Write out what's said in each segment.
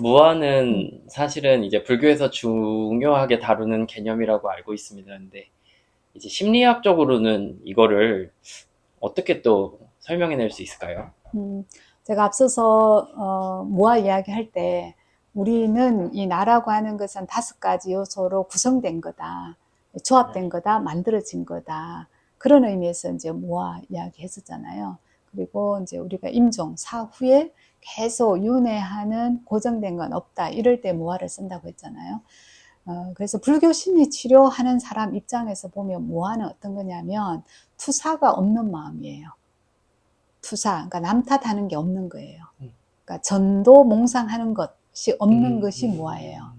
무아는 사실은 이제 불교에서 중요하게 다루는 개념이라고 알고 있습니다. 근데 이제 심리학적으로는 이거를 어떻게 또 설명해낼 수 있을까요? 음, 제가 앞서서 어, 모아 이야기할 때 우리는 이 나라고 하는 것은 다섯 가지 요소로 구성된 거다, 조합된 거다, 만들어진 거다. 그런 의미에서 이제 모아 이야기 했었잖아요. 그리고 이제 우리가 임종, 사후에 계속 윤회하는 고정된 건 없다. 이럴 때 모아를 쓴다고 했잖아요. 어, 그래서 불교 심리 치료하는 사람 입장에서 보면 모아는 어떤 거냐면 투사가 없는 마음이에요. 투사, 그러니까 남 탓하는 게 없는 거예요. 음. 그러니까 전도 몽상하는 것이 없는 음, 것이 음, 모아예요.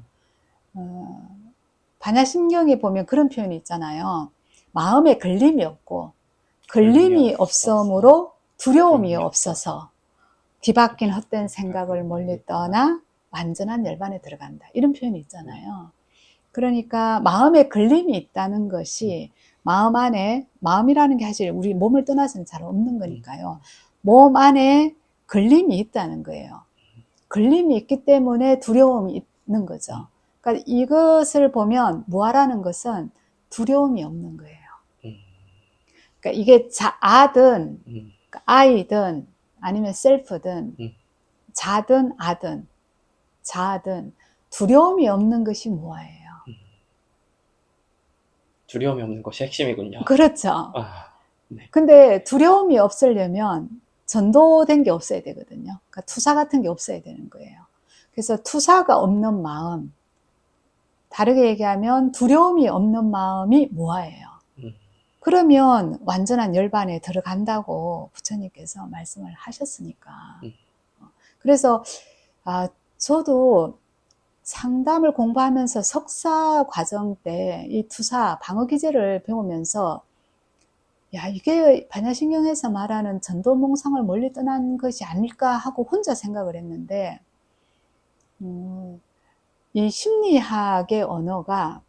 어, 반야심경에 보면 그런 표현이 있잖아요. 마음에 걸림이 없고 걸림이 없음으로 두려움이 없어서 뒤바뀐 헛된 생각을 멀리 떠나 완전한 열반에 들어간다. 이런 표현이 있잖아요. 그러니까 마음에 걸림이 있다는 것이 마음 안에 마음이라는 게 사실 우리 몸을 떠나서는 잘 없는 거니까요. 몸 안에 걸림이 있다는 거예요. 걸림이 있기 때문에 두려움이 있는 거죠. 그러니까 이것을 보면 무아라는 것은 두려움이 없는 거예요. 음, 그러니까 이게 자, 아든 음, 그러니까 아이든 아니면 셀프든 음. 자든 아든 자든 두려움이 없는 것이 무아예요. 두려움이 없는 것이 핵심이군요. 그렇죠. 아, 근데 두려움이 없으려면 전도된 게 없어야 되거든요. 그러니까 투사 같은 게 없어야 되는 거예요. 그래서 투사가 없는 마음, 다르게 얘기하면 두려움이 없는 마음이 무아예요. 음. 그러면 완전한 열반에 들어간다고 부처님께서 말씀을 하셨으니까. 음. 그래서 아, 저도 상담을 공부하면서 석사 과정 때 이 투사 방어 기제를 배우면서 야, 이게 반야신경에서 말하는 전도몽상을 멀리 떠난 것이 아닐까 하고 혼자 생각을 했는데, 음, 이 심리학의 언어가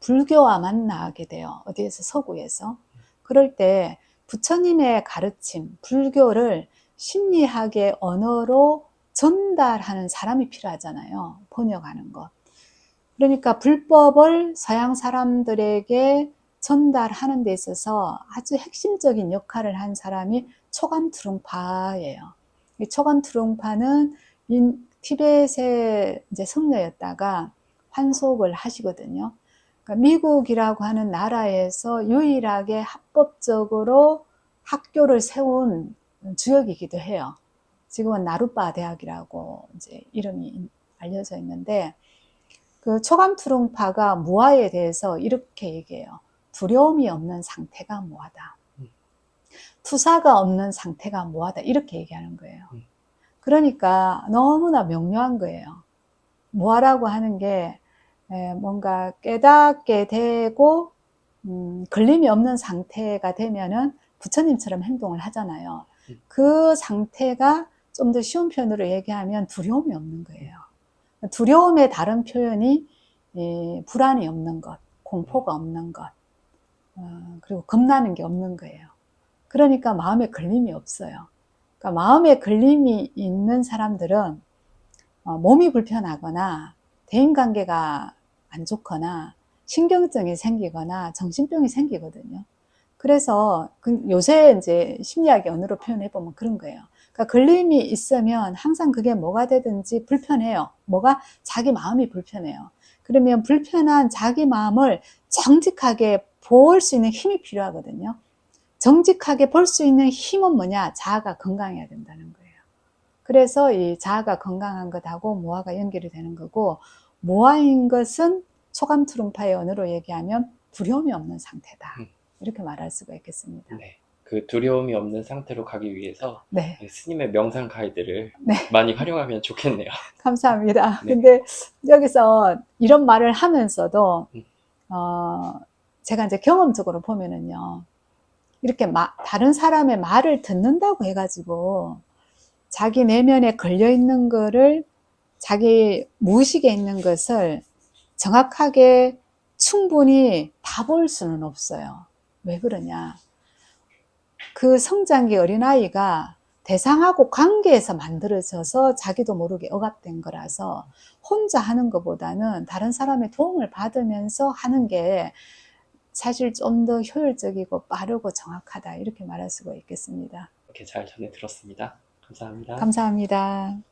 불교와 만나게 돼요. 어디에서 서구에서. 그럴 때 부처님의 가르침, 불교를 심리학의 언어로 전달하는 사람이 필요하잖아요. 번역하는 것. 그러니까 불법을 서양 사람들에게 전달하는 데 있어서 아주 핵심적인 역할을 한 사람이 초간 트룽파예요. 이 초간 트룽파는 티벳의 이제 성녀였다가 환속을 하시거든요. 그러니까 미국이라고 하는 나라에서 유일하게 합법적으로 학교를 세운 주역이기도 해요. 지금은 나루빠 대학이라고 이제 이름이 알려져 있는데 그 초감 투룡파가 무아에 대해서 이렇게 얘기해요. 두려움이 없는 상태가 무하다. 음. 투사가 없는 상태가 무하다. 이렇게 얘기하는 거예요. 음. 그러니까 너무나 명료한 거예요. 무하라고 하는 게 에, 뭔가 깨닫게 되고 음, 걸림이 없는 상태가 되면은 부처님처럼 행동을 하잖아요. 음. 그 상태가 좀 더 쉬운 표현으로 얘기하면 두려움이 없는 거예요. 두려움의 다른 표현이 이, 불안이 없는 것, 공포가 없는 것, 어, 그리고 겁나는 게 없는 거예요. 그러니까 마음에 걸림이 없어요. 그러니까 마음에 걸림이 있는 사람들은 어, 몸이 불편하거나 대인관계가 안 좋거나 신경증이 생기거나 정신병이 생기거든요. 그래서 그 요새 이제 심리학의 언어로 표현해 보면 그런 거예요. 그러니까 걸림이 있으면 항상 그게 뭐가 되든지 불편해요. 뭐가 자기 마음이 불편해요. 그러면 불편한 자기 마음을 정직하게 볼 수 있는 힘이 필요하거든요. 정직하게 볼 수 있는 힘은 뭐냐? 자아가 건강해야 된다는 거예요. 그래서 이 자아가 건강한 것하고 모아가 연결이 되는 거고, 모아인 것은 초감 투lum파의 언어로 얘기하면 두려움이 없는 상태다. 음. 이렇게 말할 수가 있겠습니다. 네. 그 두려움이 없는 상태로 가기 위해서 네, 스님의 명상 가이드를 네. 많이 활용하면 좋겠네요. 감사합니다. 네. 근데 여기서 이런 말을 하면서도, 음. 어, 제가 이제 경험적으로 보면은요, 이렇게 마- 다른 사람의 말을 듣는다고 해가지고 자기 내면에 걸려 있는 거를 자기 무의식에 있는 것을 정확하게 충분히 다 볼 수는 없어요. 왜 그러냐? 그 성장기 어린아이가 대상하고 관계에서 만들어져서 자기도 모르게 억압된 거라서 혼자 하는 것보다는 다른 사람의 도움을 받으면서 하는 게 사실 좀 더 효율적이고 빠르고 정확하다 이렇게 말할 수가 있겠습니다. 이렇게 잘 전해 들었습니다. 감사합니다. 감사합니다.